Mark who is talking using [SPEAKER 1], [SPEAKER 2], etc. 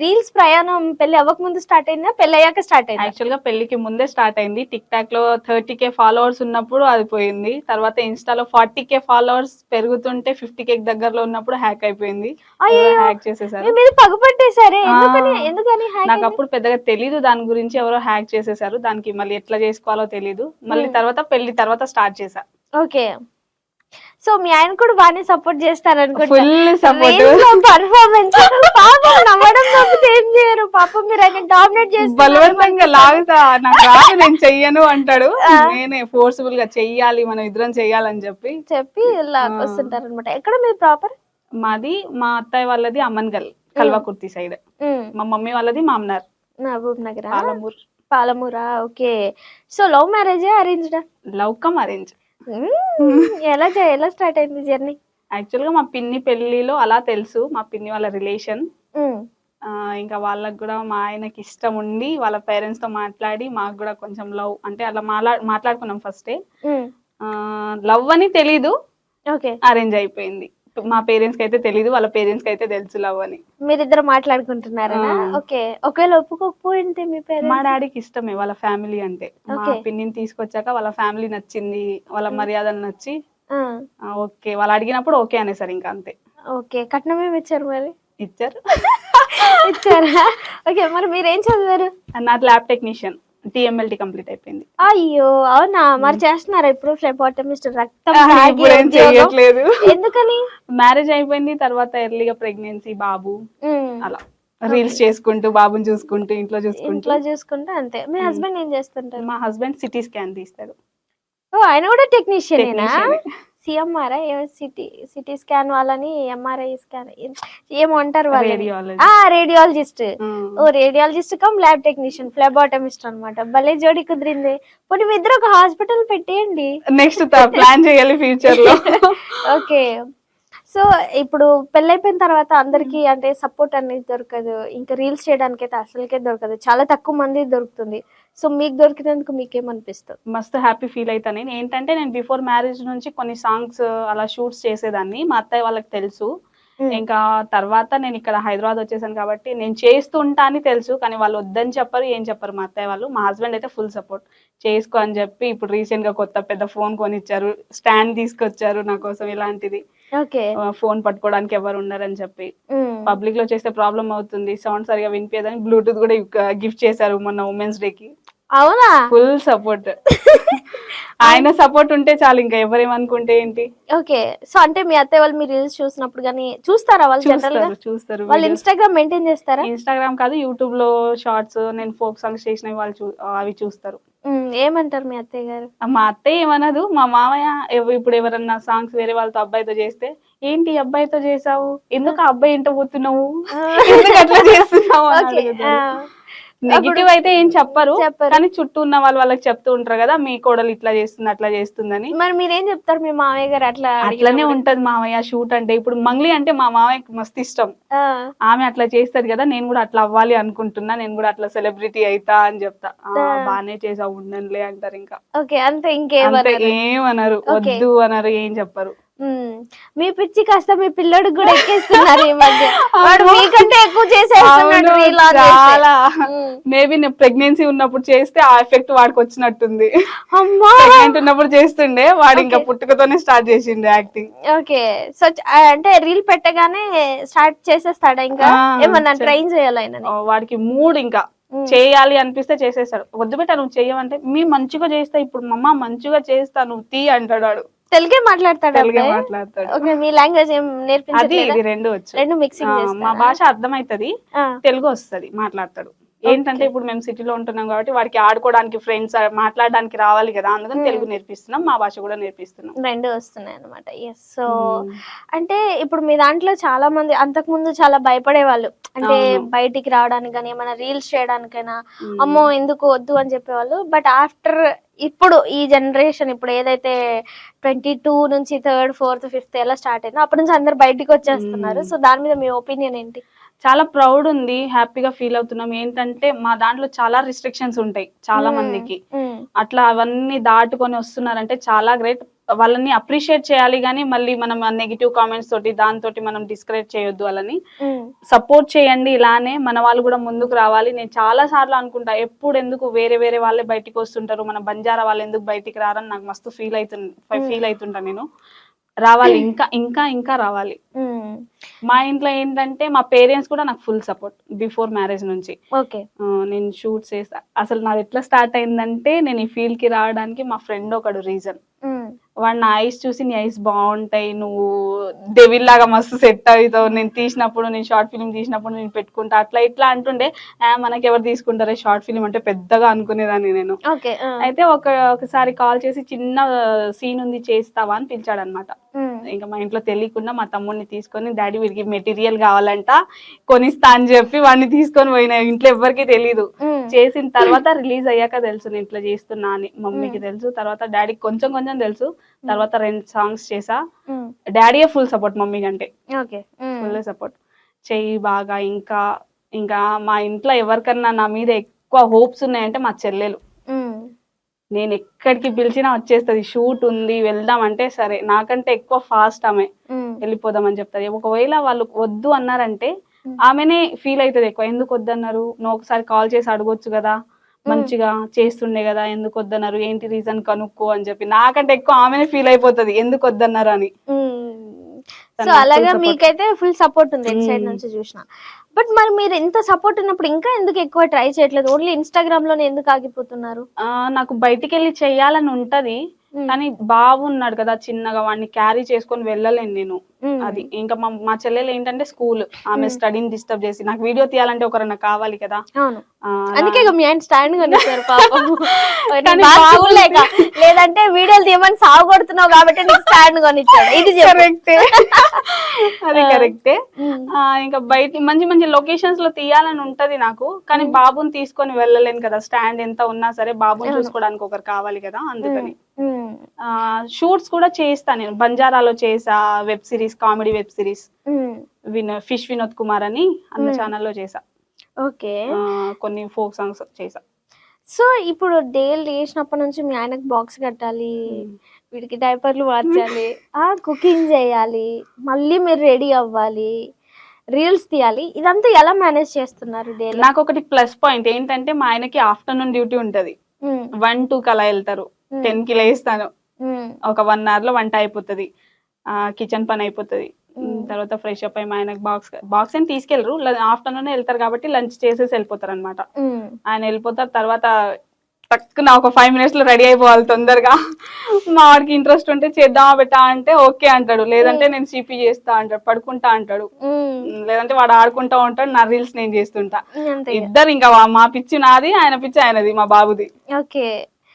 [SPEAKER 1] Reels ప్రయాణం పెళ్ళి అవ్వక ముందు స్టార్ట్ అయిందా? పెళ్ళి అయ్యాక స్టార్ట్ అయిందా?
[SPEAKER 2] యాక్చువల్గా పెళ్ళికి ముందే స్టార్ట్ అయింది. టిక్ టాక్లో థర్టీ కే ఫాలోవర్స్ ఉన్నప్పుడు అది పోయింది. తర్వాత ఇన్స్టాలో ఫార్టీ కే ఫాలోవర్స్ పెరుగుతుంటే ఫిఫ్టీ కే దగ్గరలో ఉన్నప్పుడు హ్యాక్ అయిపోయింది. హ్యాక్ చేసేసారు.
[SPEAKER 1] మీ మీద పగపట్టేశారే
[SPEAKER 2] ఆ.
[SPEAKER 1] ఎందుకని?
[SPEAKER 2] నాకు? అప్పుడు పెద్దగా తెలీదు దాని గురించి ఎవరో హ్యాక్ చేసేసారు. దానికి మళ్ళీ ఎట్లా చేసుకోవాలో తెలీదు. మళ్ళీ. తర్వాత పెళ్ళి తర్వాత స్టార్ట్ చేసా
[SPEAKER 1] ఓకే. సో మీ ఆయన కూడా బాగానే సపోర్ట్ చేస్తారు
[SPEAKER 2] సపోర్ట్
[SPEAKER 1] పర్ఫార్మెన్స్ పాపం నవ్వడం తప్పితే ఏం చేయరు. పాపం మీరు ఆయన డామినేట్
[SPEAKER 2] బలవంతంగా
[SPEAKER 1] చేస్తారు
[SPEAKER 2] లాగుతా నాకు రాదు నేను చెయ్యను అంటాడు. నేనే ఫోర్స్ఫుల్గా చెయ్యాలి మనం ఇద్దరం చెయ్యాలని చెప్పి.
[SPEAKER 1] చెప్పి లాక్కొస్తుంటారు అనమాట ఎక్కడ మీరు ప్రాపర్
[SPEAKER 2] మాది మా అత్తయ్య వాళ్ళది అమ్మన్గల్ కల్వకుర్తి సైడ్. మా మమ్మీ వాళ్ళది మామనార్.
[SPEAKER 1] Mahbub Nagar?
[SPEAKER 2] Palamur.
[SPEAKER 1] పాలమూరా? Okay. So love marriage arranged
[SPEAKER 2] love come arrange
[SPEAKER 1] ఎలా చే- ఎలా స్టార్ట్ అయింది జర్నీ?
[SPEAKER 2] యాక్చువల్గా మా పిన్ని పెళ్ళిలో అలా తెలుసు మా పిన్ని వాళ్ళ రిలేషన్. ఇంకా వాళ్ళకి కూడా మా ఆయనకి ఇష్టం ఉండి వాళ్ళ పేరెంట్స్తో మాట్లాడి మాకు కూడా కొంచెం లవ్ అంటే అలా మాట్లా మాట్లాడుకున్నాం ఫస్టే. లవ్ అని తెలీదు.
[SPEAKER 1] ఓకే.
[SPEAKER 2] అరేంజ్ అయిపోయింది. మా పేరెంట్స్కి అయితే తెలీదు వాళ్ళ పేరెంట్స్కి అయితే తెలుసు లవ్ అని.
[SPEAKER 1] మీరిద్దరు మాట్లాడుకుంటున్నారా. ఓకే. ఒకవేళ ఒప్పుకోకపోయింటే మీ
[SPEAKER 2] మా డాడీకి ఇష్టమే వాళ్ళ ఫ్యామిలీ అంటే. మా. పిన్నిని తీసుకొచ్చాక వాళ్ళ ఫ్యామిలీ నచ్చింది వాళ్ళ మర్యాదలు నచ్చి ఓకే. వాళ్ళు అడిగినప్పుడు ఓకే అనేసారు ఇంకా అంతే.
[SPEAKER 1] ఓకే. కట్నం ఏమి ఇచ్చారు మరి?
[SPEAKER 2] ఇచ్చారు.
[SPEAKER 1] ఇచ్చారా? ఓకే. మరి మీరు ఏం చదివారు?
[SPEAKER 2] నాది ల్యాబ్ టెక్నీషియన్. టిఎంఎల్టీ కంప్లీట్ అయిపోయింది.
[SPEAKER 1] అయ్యో అవునా? మరి చేస్తున్నారా ఇప్పుడు ఫ్లెపాటమిస్ట్ రక్తం
[SPEAKER 2] ఆ,
[SPEAKER 1] తాగి
[SPEAKER 2] ఇప్పుడు ఏం
[SPEAKER 1] ఉద్యోగం?
[SPEAKER 2] చెయ్యట్లేదు
[SPEAKER 1] ఎందుకని?
[SPEAKER 2] మ్యారేజ్ అయిపోయింది తర్వాత ఎర్లీగా ప్రెగ్నెన్సీ బాబు.
[SPEAKER 1] ఉమ్,
[SPEAKER 2] అలా. రీల్స్ చేసుకుంటూ బాబుని చూసుకుంటూ ఇంట్లో చూసుకుంటూ.
[SPEAKER 1] ఇంట్లో చూసుకుంటే అంతే. మీ. హస్బెండ్ ఏం చేస్తుంటారు?
[SPEAKER 2] మా హస్బెండ్ సిటీ స్కాన్ తీస్తాడు.
[SPEAKER 1] ఓ ఆయన కూడా టెక్నీషియనేనా?
[SPEAKER 2] Technician.
[SPEAKER 1] CMR CT CT scan వాళ్ళని ఎంఆర్ఐ స్కాన్ ఏమో అంటారు వాళ్ళని.
[SPEAKER 2] రేడియాలజీ.
[SPEAKER 1] ఆ రేడియాలజిస్ట్. ఓ radiologist cum lab technician phlebotomist అన్నమాట. భలే జోడి కుదిరింది. పోనీ మీ ఇద్దరు ఒక హాస్పిటల్ పెట్టేయండి.
[SPEAKER 2] నెక్స్ట్ ప్లాన్ చేయాలి ఫ్యూచర్లో
[SPEAKER 1] ఓకే. సో ఇప్పుడు పెళ్ళైపోయిన తర్వాత అందరికి అంటే సపోర్ట్ అనేది దొరకదు. ఇంకా రీల్స్ చేయడానికి అయితే అసలుకే దొరకదు. చాలా తక్కువ మంది దొరుకుతుంది. సో మీకు దొరికినందుకు మీకేమనిపిస్తుంది?
[SPEAKER 2] మస్తు హ్యాపీ ఫీల్ అవుతాను నేను. ఏంటంటే నేను బిఫోర్ మ్యారేజ్ నుంచి కొన్ని సాంగ్స్ అలా షూట్స్ చేసేదాన్ని. మా అత్తయ్య వాళ్ళకి తెలుసు. ఇంకా తర్వాత నేను ఇక్కడ హైదరాబాద్ వచ్చేసాను కాబట్టి నేను చేస్తుంటా అని తెలుసు కానీ వాళ్ళు వద్దని చెప్పరు ఏం చెప్పరు మా అత్తయ్య వాళ్ళు. మా హస్బెండ్ అయితే ఫుల్ సపోర్ట్. చేసుకో అని చెప్పి ఇప్పుడు రీసెంట్గా కొత్త పెద్ద ఫోన్ కొనిచ్చారు స్టాండ్ తీసుకొచ్చారు నా కోసం ఇలాంటిది.
[SPEAKER 1] ఓకే.
[SPEAKER 2] ఫోన్ పట్టుకోవడానికి ఎవరు ఉన్నారని చెప్పి. పబ్లిక్లో చేస్తే ప్రాబ్లం అవుతుంది సౌండ్ సరిగా వినిపించదని బ్లూటూత్ కూడా గిఫ్ట్ చేశారు మొన్న ఉమెన్స్ డే కి
[SPEAKER 1] అవునా?
[SPEAKER 2] ఫుల్ సపోర్ట్ ఆయన సపోర్ట్ ఉంటే చాలు ఇంకా ఎవరేమనుకుంటే ఏంటి?
[SPEAKER 1] ఓకే సో అంటే మీ అత్తయ్య వాళ్ళు మీ రీల్స్ చూసినప్పుడు కానీ చూస్తారా వాళ్ళు జనరల్గా?
[SPEAKER 2] చూస్తారు
[SPEAKER 1] వాళ్ళు ఇన్స్టాగ్రామ్ మెయింటైన్ చేస్తారా?
[SPEAKER 2] ఇన్స్టాగ్రామ్ కాదు యూట్యూబ్లో షార్ట్స్ నేను ఫోక్ సాంగ్స్ చేసినవి వాళ్ళు అవి చూస్తారు.
[SPEAKER 1] ఏమంటారు మీ అత్తయ్య గారు?
[SPEAKER 2] మా అత్తయ్య ఏమనదు మా మామయ్య ఇప్పుడు ఎవరన్నా సాంగ్స్ వేరే వాళ్ళతో అబ్బాయితో చేస్తే ఏంటి అబ్బాయితో చేసావు? ఎందుకు ఆ అబ్బాయి ఇంట పోతున్నావు? ఎందుకు అట్లా చేస్తున్నావు. నెగిటివ్ అయితే ఏం చెప్పరు. కానీ చుట్టూ ఉన్న వాళ్ళు వాళ్ళకి చెప్తూ ఉంటారు కదా మీ కోడలు ఇట్లా చేస్తుంది అట్లా చేస్తుందని.
[SPEAKER 1] మరి మీరేం చెప్తారు? మీ మామయ్య గారు అట్లా
[SPEAKER 2] అట్లనే? ఉంటది మామయ్య షూట్ అంటే. ఇప్పుడు మంగ్లీ అంటే మా మామయ్యకి మస్తు ఇష్టం. ఆమె అట్లా చేస్తది కదా నేను కూడా అట్లా అవ్వాలి అనుకుంటున్నా నేను కూడా అట్లా సెలబ్రిటీ అయితా అని చెప్తా. బానే చేసావు ఉండనులే అంటారు ఇంకా.
[SPEAKER 1] ఓకే అంతే Okay.
[SPEAKER 2] వద్దు అనరు ఏం చెప్పరు.
[SPEAKER 1] మీ పిచ్చి కాస్త మీ పిల్లడికి కూడా ఎక్కేస్తున్నారు ఈ మధ్య. వాడు. మీకంటే ఎక్కువ చేసేస్తున్నాడు.
[SPEAKER 2] చాలా. మేబీ నేను ప్రెగ్నెన్సీ ఉన్నప్పుడు చేస్తే ఆ ఎఫెక్ట్ వాడికి వచ్చినట్టుంది. ప్రెగ్నెంట్ ఉన్నప్పుడు చేస్తుండే వాడు ఇంకా. పుట్టుకతోనే స్టార్ట్ చేసిండే యాక్టింగ్
[SPEAKER 1] ఓకే సో అంటే రీల్ పెట్టగానే స్టార్ట్ చేసేస్తాడా ఇంకా? ఏమన్నా ట్రైన్ చేయాలి
[SPEAKER 2] వాడికి మూడ్ ఇంకా. చేయాలి అనిపిస్తే చేసేస్తాడు. వద్దు నువ్వు చెయ్యమంటే మీ మంచిగా చేస్తా ఇప్పుడు మమ్మ మంచిగా చేస్తా నువ్వు తీ అంటాడు
[SPEAKER 1] తెలుగే మాట్లాడతాడు
[SPEAKER 2] తెలుగే
[SPEAKER 1] అబ్బాయి?
[SPEAKER 2] మాట్లాడతాడు.
[SPEAKER 1] ఓకే మీ లాంగ్వేజ్ ఏం
[SPEAKER 2] అది
[SPEAKER 1] నేర్పించట్లేదా
[SPEAKER 2] ఇది రెండు వచ్చు.
[SPEAKER 1] రెండు
[SPEAKER 2] ఆ,
[SPEAKER 1] మిక్సింగ్
[SPEAKER 2] మా భాష అర్థమైతది తెలుగు వస్తది మాట్లాడతాడు. ఏంటంటే ఇప్పుడు మేము సిటీలో ఉంటున్నాం కాబట్టి వాడికి ఆడుకోవడానికి ఫ్రెండ్స్ మాట్లాడడానికి రావాలి కదా అందుకని
[SPEAKER 1] Hmm.
[SPEAKER 2] తెలుగు నేర్పిస్తున్నాం మా భాష కూడా నేర్పిస్తున్నాం.
[SPEAKER 1] రెండు వస్తున్నాయి అనమాట ఎస్ సో
[SPEAKER 2] Hmm.
[SPEAKER 1] అంటే ఇప్పుడు మీ దాంట్లో చాలా మంది అంతకు ముందు చాలా భయపడేవాళ్ళు. అంటే. బయటికి రావడానికి కానీ ఏమైనా రీల్స్ చేయడానికైనా
[SPEAKER 2] Hmm.
[SPEAKER 1] అమ్మో ఎందుకు వద్దు అని చెప్పేవాళ్ళు. బట్ ఆఫ్టర్ ఇప్పుడు ఈ జనరేషన్ ఇప్పుడు ఏదైతే ట్వంటీ టూ నుంచి థర్డ్ ఫోర్త్ ఫిఫ్త్ ఎలా స్టార్ట్ అయిందో అప్పటి నుంచి అందరు బయటికి వచ్చేస్తున్నారు. సో దాని మీద మీ ఒపీనియన్ ఏంటి
[SPEAKER 2] చాలా ప్రౌడ్ ఉంది హ్యాపీగా ఫీల్ అవుతున్నాం ఏంటంటే మా దాంట్లో చాలా రిస్ట్రిక్షన్స్ ఉంటాయి చాలా. మందికి. అట్లా అవన్నీ దాటుకొని వస్తున్నారంటే చాలా గ్రేట్ వాళ్ళని అప్రిషియేట్ చేయాలి కానీ మళ్ళీ మనం నెగిటివ్ కామెంట్స్ తోటి దాంతోటి మనం డిస్కరేజ్ చేయొద్దు వాళ్ళని. సపోర్ట్ చేయండి ఇలానే మన వాళ్ళు కూడా ముందుకు రావాలి. నేను చాలా సార్లు అనుకుంటా ఎప్పుడు ఎందుకు వేరే వేరే వాళ్ళే బయటికి వస్తుంటారు? మన బంజారా వాళ్ళు ఎందుకు బయటికి రారని నాకు మస్తు ఫీల్ అవుతుంది ఫీల్ అవుతుంటా నేను. రావాలి ఇంకా ఇంకా ఇంకా రావాలి. మా ఇంట్లో ఏంటంటే మా పేరెంట్స్ కూడా నాకు ఫుల్ సపోర్ట్ బిఫోర్ మ్యారేజ్ నుంచి.
[SPEAKER 1] ఓకే.
[SPEAKER 2] నేను షూట్ చేస్తా. అసలు నాది ఎట్లా స్టార్ట్ అయిందంటే నేను ఈ ఫీల్డ్కి రావడానికి మా ఫ్రెండ్ ఒకడు రీజన్ వాడు నా ఐస్ చూసి నీ ఐస్ బాగుంటాయి నువ్వు డెవిల్ లాగా మస్తు సెట్ అవుతావు. నేను తీసినప్పుడు నేను షార్ట్ ఫిల్మ్ తీసినప్పుడు నేను పెట్టుకుంటా. అట్లా ఇట్లా అంటుండే "ఆ, మనకి ఎవరు తీసుకుంటారే? షార్ట్ ఫిల్మ్ అంటే పెద్దగా అనుకునేదాన్ని నేను. అయితే ఒక ఒకసారి కాల్ చేసి చిన్న సీన్ ఉంది చేస్తావా అని పిలిచాడు అనమాట ఇంకా మా ఇంట్లో తెలియకుండా మా తమ్ముడిని తీసుకొని డాడీ వీడికి మెటీరియల్ కావాలంట కొనిస్తా అని చెప్పి వాడిని తీసుకొని పోయినా. ఇంట్లో ఎవ్వరికి తెలియదు చేసిన తర్వాత రిలీజ్ అయ్యాక తెలుసు నేను ఇట్లా చేస్తున్నా అని మమ్మీకి తెలుసు. తర్వాత డాడీకి కొంచెం కొంచెం తెలుసు. తర్వాత రెండు సాంగ్స్ చేసా. డాడీయే ఫుల్ సపోర్ట్ మమ్మీ కంటే. ఫుల్ సపోర్ట్ చెయ్యి బాగా ఇంకా ఇంకా మా ఇంట్లో ఎవరికన్నా నా మీద ఎక్కువ హోప్స్ ఉన్నాయంటే మా చెల్లెలు. నేను ఎక్కడికి పిలిచినా వచ్చేస్తుంది షూట్ ఉంది వెళ్దాం అంటే సరే. నాకంటే ఎక్కువ ఫాస్ట్ ఆమె. వెళ్ళిపోదామని చెప్తారు ఒకవేళ వాళ్ళు వద్దు అన్నారంటే ఆమెనే ఫీల్ అవుతుంది ఎక్కువ. ఎందుకు వద్దన్నారు? నువ్వు ఒకసారి కాల్ చేసి అడగొచ్చు కదా. మంచిగా చేస్తుండే కదా ఎందుకు వద్దన్నారు? ఏంటి రీజన్ కనుక్కో అని చెప్పి. నాకంటే ఎక్కువ ఆమెనే ఫీల్ అయిపోతుంది. ఎందుకు వద్దన్నారు అని.
[SPEAKER 1] సో అలాగా. మీకైతే ఫుల్ సపోర్ట్ ఉంది ఇటు సైడ్. నుంచి చూసిన. బట్ మరి మీరు ఎంత సపోర్ట్ ఉన్నప్పుడు ఇంకా ఎందుకు ఎక్కువ ట్రై చేయట్లేదు? ఓన్లీ ఇన్స్టాగ్రామ్లోనే ఎందుకు ఆగిపోతున్నారు?
[SPEAKER 2] నాకు బయటికి వెళ్ళి చెయ్యాలని ఉంటది. కానీ బాబు ఉన్నాడు కదా చిన్నగా వాడిని క్యారీ చేసుకొని వెళ్ళలేను నేను. అది. ఇంకా మా మా చెల్లెలు ఏంటంటే స్కూల్ ఆమె స్టడీని డిస్టర్బ్ చేసి నాకు వీడియో తీయాలంటే ఒకరన్నా కావాలి కదా.
[SPEAKER 1] అందుకే మీ ఆయన స్టాండ్. చూడలేక. లేదంటే వీడియోలు తీయమని సాగు కొడుతున్నావు కాబట్టి నీకు స్టాండ్ కొనిచ్చాడు ఇది
[SPEAKER 2] కరెక్టే అది కరెక్టే ఇంకా బయట మంచి మంచి లొకేషన్స్లో తీయాలని ఉంటది నాకు. కానీ బాబుని తీసుకొని వెళ్ళలేను కదా. స్టాండ్ ఎంత ఉన్నా సరే బాబుని చూసుకోవడానికి ఒకరు కావాలి కదా అందుకని. షూట్స్ కూడా చేస్తా నేను. బంజారాలో చేసా web series comedy web series. Win ఫిష్ వినోద్ కుమార్ అని అన్న ఛానల్లో చేసా.
[SPEAKER 1] ఓకే.
[SPEAKER 2] కొన్ని ఫోక్ సాంగ్స్ చేసా.
[SPEAKER 1] సో ఇప్పుడు డేల్ లేచినప్పటి నుంచి మీ ఆయనకు బాక్స్ కట్టాలి వీడికి డైపర్లు మార్చాలి ఆ కుకింగ్ చేయాలి మళ్ళీ మీరు రెడీ అవ్వాలి రీల్స్ తీయాలి ఇదంతా ఎలా మేనేజ్ చేస్తున్నారు
[SPEAKER 2] నాకు ఒకటి ప్లస్ పాయింట్ ఏంటంటే మా ఆయనకి ఆఫ్టర్నూన్ డ్యూటీ ఉంటది. వన్ టూ కలా వెళ్తారు. టెన్కి లేస్తాను. ఒక వన్ అవర్లో వంట అయిపోతుంది. కిచెన్ పని అయిపోతుంది. తర్వాత ఫ్రెష్ అప్ అయ్యి మా ఆయనకు బాక్స్ బాక్స్ ఏం తీసుకెళ్ళరు. ఆఫ్టర్నూన్ వెళ్తారు కాబట్టి లంచ్ చేసేసి వెళ్ళిపోతారు అనమాట ఆయన వెళ్ళిపోతారు. తర్వాత టక్కున ఒక ఫైవ్ మినిట్స్లో రెడీ అయిపోవాలి తొందరగా. మా వాడికి ఇంట్రెస్ట్ ఉంటే చేద్దామా పెట్టా అంటే ఓకే అంటాడు. లేదంటే నేను సిపి చేస్తా అంటాడు. పడుకుంటా అంటాడు. లేదంటే వాడు ఆడుకుంటా ఉంటాడు. నా రీల్స్ నేను చేస్తుంటా. ఇద్దరు ఇంకా మా పిచ్చి నాది ఆయన పిచ్చి ఆయనది మా బాబుది.
[SPEAKER 1] ఓకే.